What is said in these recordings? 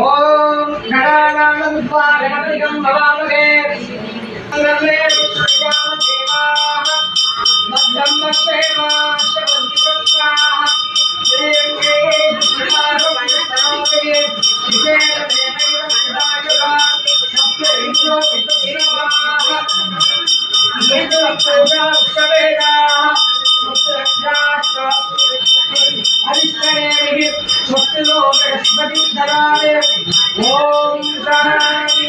ఓం ఘటానానం స్వా గణపతికం భవామహే हरिश्चरे मुक्तिलो बृहस्पति धरारे ओम शांति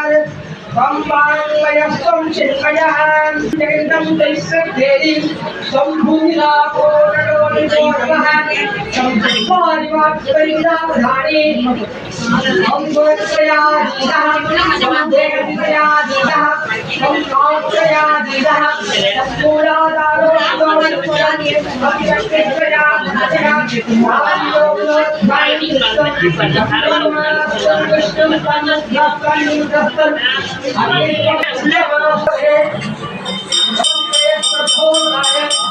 సంపాంగయస్వం చిన్మయ జగదం తైస్సేది సంభూమిలాపో నడో परिदाधारे हम गोत्रया दीदः हम देवत्रया दीदः हम कात्रया दीदः पूरादारो गोत्रया अभिषेकत्रया दीदः हम लोकोत्थायि कृष्णं पानस्याकानि दत्तं अनेक लेवल से हम प्रभो नायक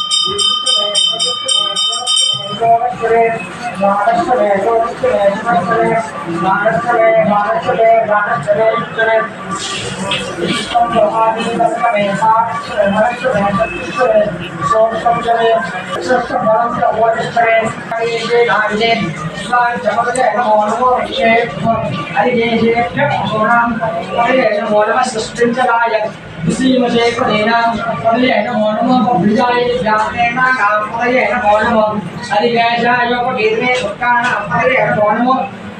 महाराष्ट्र महाराष्ट्र महाराष्ट्र महाराष्ट्र महाराष्ट्र ఏక గుణము రుద్రాజా లాభినే కనేకాన అపదే ఏక గుణం రుద్రాయాహ జాయకన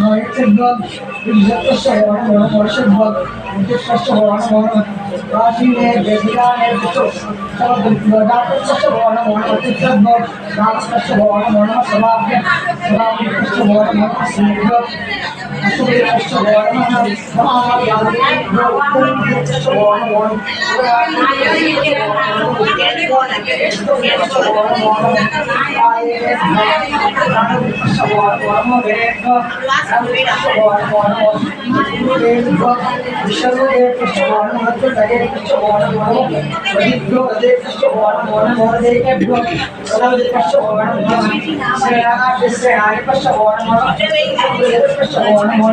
No, it's a drug. It's just a shower. No, it's a drug. It's just a shower. No, it's a drug. Kashi ने देखिया ने तो सब डॉक्टर सबसे भगवान भगवान चित्रत डॉक्टर सबसे भगवान भगवान समाज के समाज के सबसे भगवान भगवान समुद्र सबसे सबसे भगवान भगवान समाज याद के सबसे भगवान भगवान भगवान भगवान भगवान भगवान भगवान శ్రేయాపశ్చ ఓణమో శ్రేయాపశ్చ ఓణమో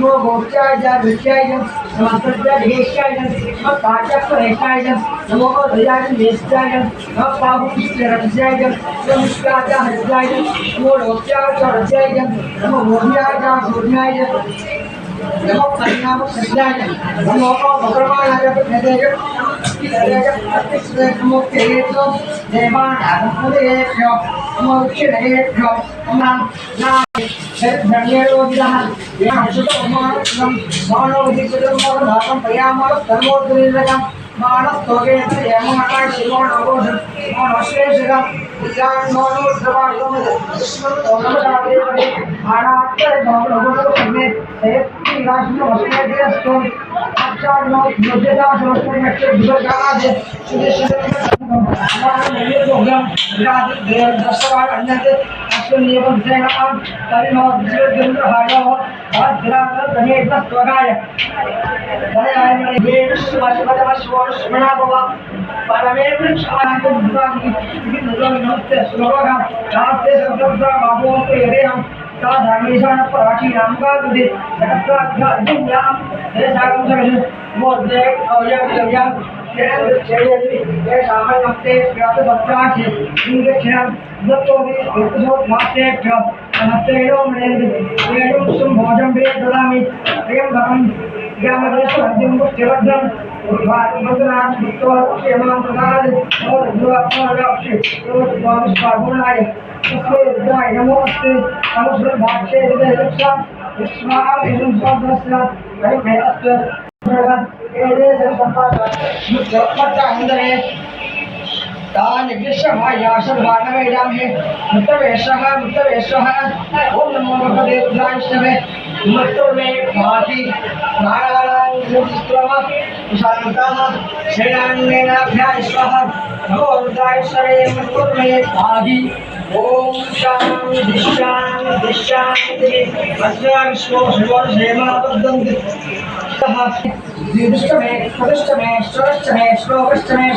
no bhujaja vichaja namasya dheshaja no paacha prashaja namo bhujaja dheshaja no paahu kishra vichaja no mishkaja hajaja no rochaja rajaja no bhujaja bhujaja namo kanyama sajaja namo bhagavana jaya Ik ben er niet voor. Ik ben er niet voor. Ik ben er niet voor. Ik ben er niet voor. ధాతం పయామాన ధర్మోద్రీరకం మానస్తోగేత యమమట శివోణోషం మోనశ్రేషకం దర్శనం అన్యత్ अश्वन्यवज्रयाम् तरिमोज्रगन्धभागवत् भद्रागतमेतस्त्वगाय वेणुष्वश्वतमश्वोष्मणाभव परमे वृक्षानन्दनमस्ते श्लोकम् नमस्ते शब्दभूमते हृदयम् सा धर्मेशान प्राचीनां कादुदे जगत्राध्यात्मयां जय सागं सकशु मोर्दे अवयव्यव्याम् भोजं वे ददामि प्रियं भवन् यामदेशवद्यं पुष्टिवर्धं स्वामिस्वागुणाय तस्मै रुद्राय नमोऽस्ते नमस्ते भाष्ये हृदयलक्षां विश्वाभिषं स्वादस्य वयं भेदस्य तान् यज्ञस्यमायाशर्वाणवेदामहे मृतवेशः मृतवेश्वः ॐ नमो भगवते रुद्रांशवे मृत्युर्मे भाति प्राणानां शान्तः श्रीराङ्गेनाभ्याय स्वः नमो रुद्राश्वरे मृत्युर्मे भाति ॐ शान्ति शान्ति शान्ति अस्य विश्वो सर्वं क्षेमाबद्धं द्विष्टमे प्रदुष्टमे षोडष्टमे श्लोकष्टमे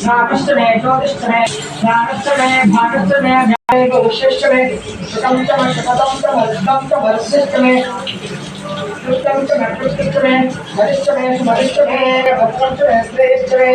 साकृष्टमे चोदिष्टमे ज्ञानष्टमे भागष्टमे ज्ञानेष्टमे शतं च शतं च वर्धं च वर्षिष्टमे कृतं च नकृष्टमे वरिष्ठमे सुमरिष्टमे भक्तं च श्रेष्ठमे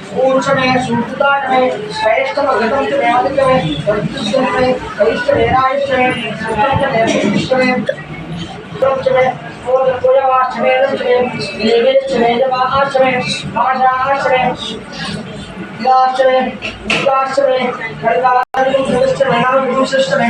ऊर्जमे सूर्यदानमे श्रेष्ठमगतमे वैद्युष्यमे वैष्णवेरायुष्यमे सुखमे ऊर्जमे पूजवाष्टमे रक्षमे देवेष्टमे जमाष्टमे भाषाष्टमे लाष्टमे दुर्गाष्टमे खड़गाष्टमे नाम विदुषष्टमे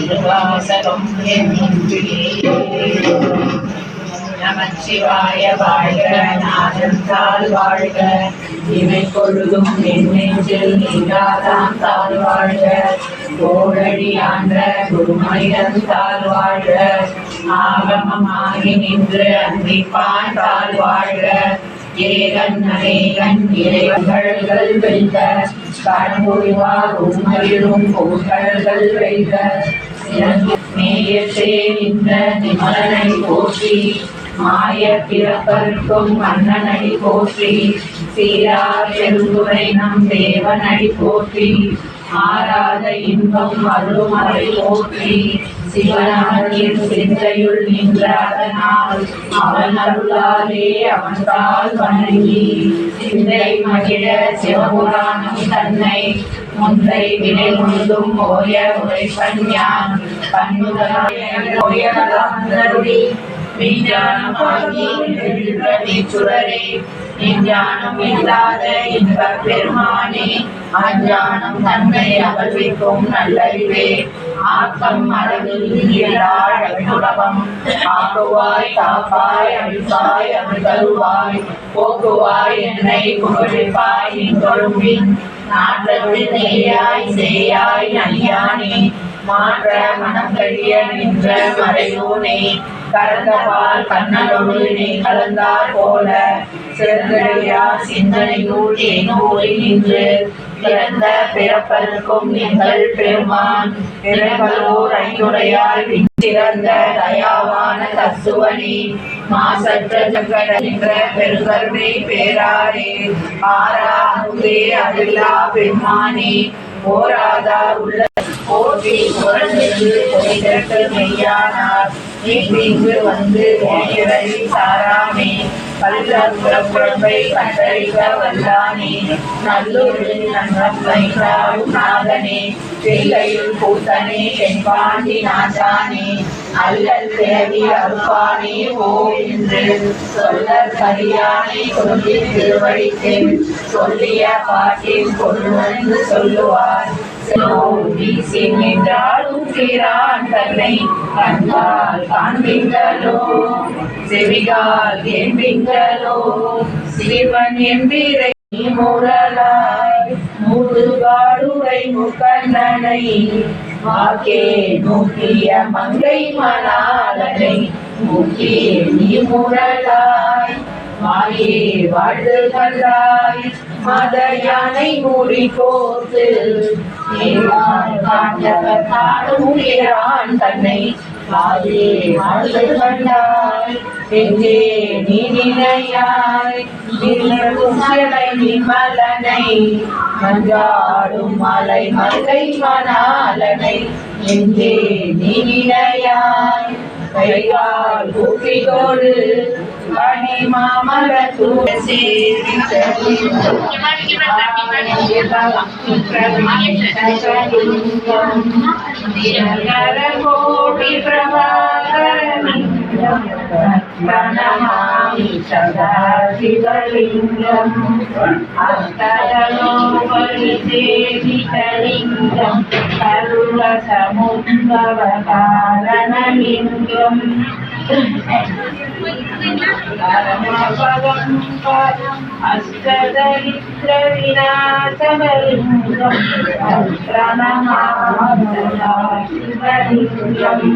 திருவாசகம் நமச்சிவாய வாழ்க நாதந்தால் வாழ்க இவை பொழுதும் என்னெஞ்சில் நீங்காதான் தால் வாழ்க கோழடி ஆண்ட குருமனிதன் தால் வாழ்க ஆகமமாகி நின்று அன்பிப்பான் தால் வாழ்க ஏகன் அநேகன் இறைவன்கள் வெல்க கடம்புரிவார் உண்மையிலும் பொருட்கள் வெல்க நேயத்தே நின்ற நிமலனை போற்றி மாய பிறப்பருக்கும் மன்னனடி போற்றி சீரா பெருந்துரை நம் தேவனடி போற்றி ஆராத இன்பம் அருள்மறை போற்றி சிவனாரின் சிந்தையுள் நின்ற அதனால் அவன் அருளாலே அவன்தால் வணங்கி சிந்தை மகிழ சிவபுராணம் தன்னை முன்றை வினை முழுதும் ஓய உரைப்பன் யான் பன்முதலாய் விஞ்ஞானமாகி சுடரே விஞ்ஞானம் இல்லாத இன்பப் பெருமானே அஞ்ஞானம் தன்னை அகழ்விக்கும் நல்லறிவே. ஆக்கம் அளவில் இயலாள் ஆக்குவாய் காப்பாய் அழிப்பாய் அமிழ்தருவாய் போக்குவாய் என்னை புகழிப்பாய் இன்றொழும்பின் நாட்டத்தில் நெய்யாய் செய்யாய் நல்யானே. மாற்ற மனம் கழிய நின்ற மறையோனே கலந்தவால் கண்ணனோடு நீ கலந்தார் போல சிறந்தடியா சிந்தனையூர் ஏனூரி நின்று பிறந்த பிறப்பதற்கும் நீங்கள் பெருமான் பிறப்பலோர் ஐயுடையால் சிறந்த தயாவான தத்துவனே மாசற்ற ஜகட என்ற பெருங்கருணை பேராரே. ஆறாமுதே அருளா பெருமானே ஓராதார் உள்ள போற்றி புறந்தென்று பொய்தற்கு மெய்யானார். இங்கு வந்து சாராமே. கள்ள கண்டறிக வல்லானே நல்லூரில் நன்மை நாதனே செய்கையுள் கூத்தனே தென்பாண்டி நாட்டானே அல்லல் அருப்பானே ஓ என்று சரியானே சொல்லி சொல்லிய பாட்டில் கொள்வென்று சொல்லுவார் நின்றாலும் தீரான் தன்னை கண்டால் காண்பீங்களோ செவிகால் என்பீங்களோ சிவன் என்பீரை முரலாய் முதுகாடுரை முக்கண்ணனை வாக்கே நோக்கிய மங்கை மணாலனை முக்கிய நீ முரலாய். மாயே வாழ்ந்து கண்டாய் மத யானை மூடி போத்து ஏவான் தன்னை. மாயே வாழ்ந்து கண்டாய் எங்கே நீ நினையாய் மலை மலை மணாலனை. எங்கே நீ நினையாய் கையால் கூப்பிகோடு மணி மாமல தூசி கோடி பிரபாகரன் ప్రణమామి సదాశివలింగం అక్కడలోపలిసేవితలింగం సర్వసముద్భవ కారణలింగం அஷ்டதரித்திர விநாசபலிம் பிரணமாசிவலிங்கம்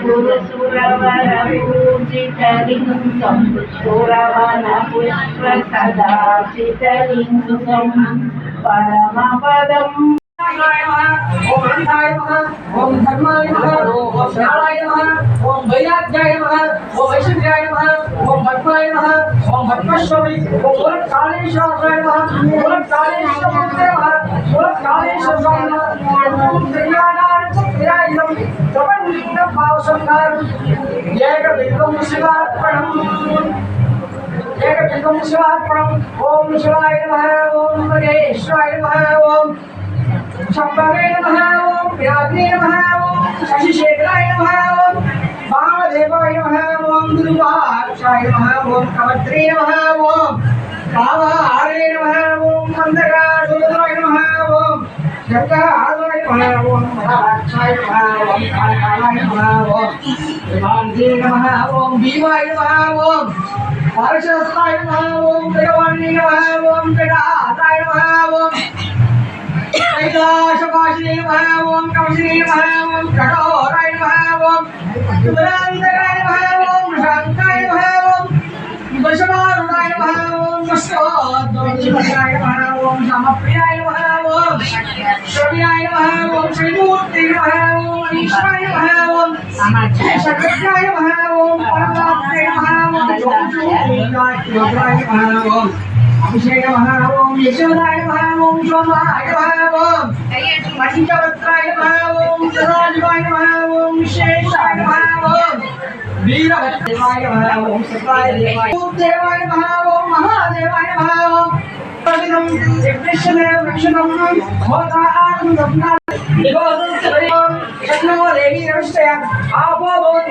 குருசுரவரபூஜிதலிங்கம் சுரவண புஷ்ப சதாசிதலிங்கம் பரமபதம் वायुनाय नमः ओम रविधाय नमः ओम धर्माय नमः ओम ज्ञानाय नमः ओम वैराग्याय नमः ओम वैशुद्ध्याय नमः ओम भट्टाय नमः ओम भट्टश्वरी ओम पुरत्कालेश्वराय नमः पुरत्कालेश्वराय नमः पुरत्कालेश्वराय नमः ओम त्रियाणार्थ क्रियायम प्रबंधिन भावसंकार एक बिल्कुल शिवार्पणम एक बिल्कुल शिवार्पणम ओम शिवाय नमः, ओम गणेशाय नमः, ओम शब्दवे नमः ओम व्याघ्रे नमः ओम शशिशेखराय नमः ओम महादेवाय नमः ओम दुर्वाक्षाय नमः ओम कवत्रे नमः ओम कावारे नमः ओम मंदकाशूलाय नमः ओम शंकराय नमः ओम महाक्षाय नमः ओम कालकालाय नमः ओम विमानदे नमः ओम भीमाय नमः ओम हर्षस्थाय नमः ओम भगवान नमः ओम गणाताय नमः ओम श्रीमूर्ति नमः ॐ ईश्वराय नमः ॐ सकत्याय नमः ॐ परमात्मे नमः ॐ योगराय नमः ॐ अभिषेक नमः ॐ यशोदाय नमः ॐ सोमाय नमः ॐ पंचवक्त्राय नमः ॐ सदाशिवाय नमः ॐ विशेषाय नमः ॐ वीरभद्रदेवाय नमः ॐ सताय देवाय देवाय नमः ॐ महादेवाय नमः ॐ అభిషేక మహావం యశోదాయ మహావం శోభాయ మహావం పంచవస్త్రాయ మహావం సదాశివాయ మహావం విశేషాయ మహావం వీరభద్రాయ మహావం సత్రాయ దేవాయ దేవాయ మహావం మహాదేవాయ మహావం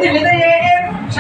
విదయే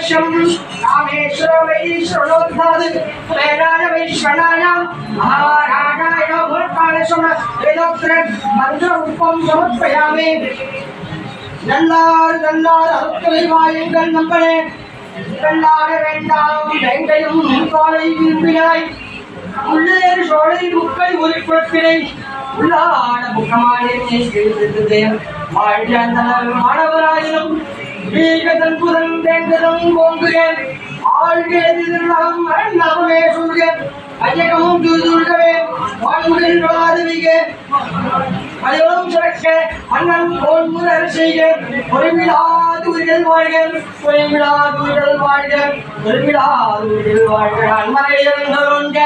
पश्यं रामेश्वरो वै शरणोद्धात् वेदाय वैश्वराय महाराजाय भूत्कालेश्वर वेदोत्तर मन्त्ररूपं समर्पयामि நல்லார் நல்லார் அருட்கலைவாய் எங்கள் நம்பளே நல்லாட வேண்டாம் வெங்கையும் காலை விரும்பினாய் உள்ளேறு சோழை முக்கை ஒரு குளத்தினை உள்ளாட முகமானே எழுந்தது வாழ்க அந்த மாணவராயினும் வீகதன் புதன் வேங்கதம் ஓங்குக ஆழ்க எதிரெல்லாம் மரணமே சொல்க அஜகமும் தூதுகவே வாழ்முடில் வாதவிக அனைவரும் சுரக்க அண்ணன் போல் முதல் செய்க ஒருவிழாது உயிர்கள் வாழ்க ஒருவிழாது உயிர்கள் வாழ்க ஒருவிழாது உயிர்கள் வாழ்க அன்மனை இறந்தவங்க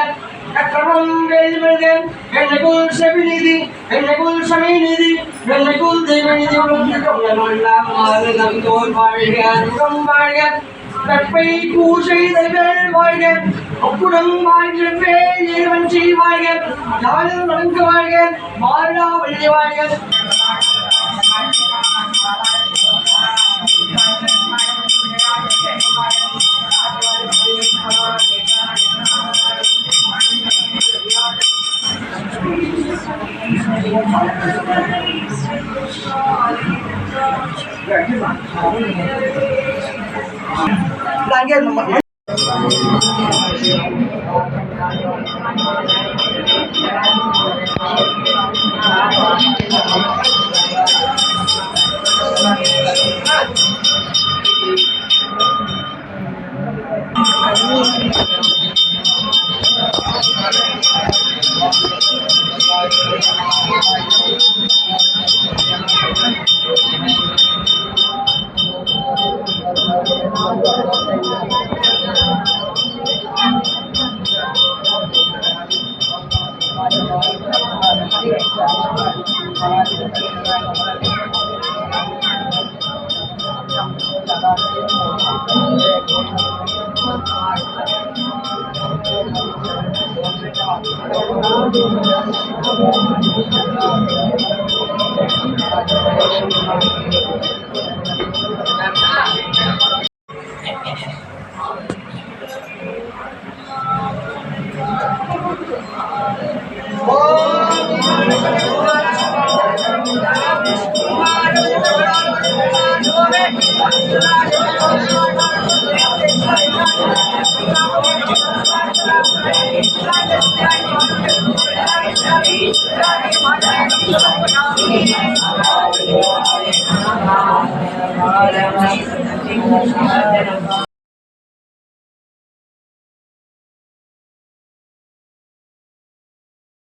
கற்றவம் வேதிமல்க என்னைக்குள் செவி நீதி என்னைக்குள் சமய நீதி என்னைக்குள் தெய்வ நீதி உலகம் தோல் வாழ்க அன்பும் வாழ்க கற்பை பூசை தெய்வங்கள் வாழ்க ஒப்புடம் வாழ்கின்றே இறைவன் செய் வாழ்க யாரும் வணங்க வாழ்க மாறிடா வள்ளி வாழ்க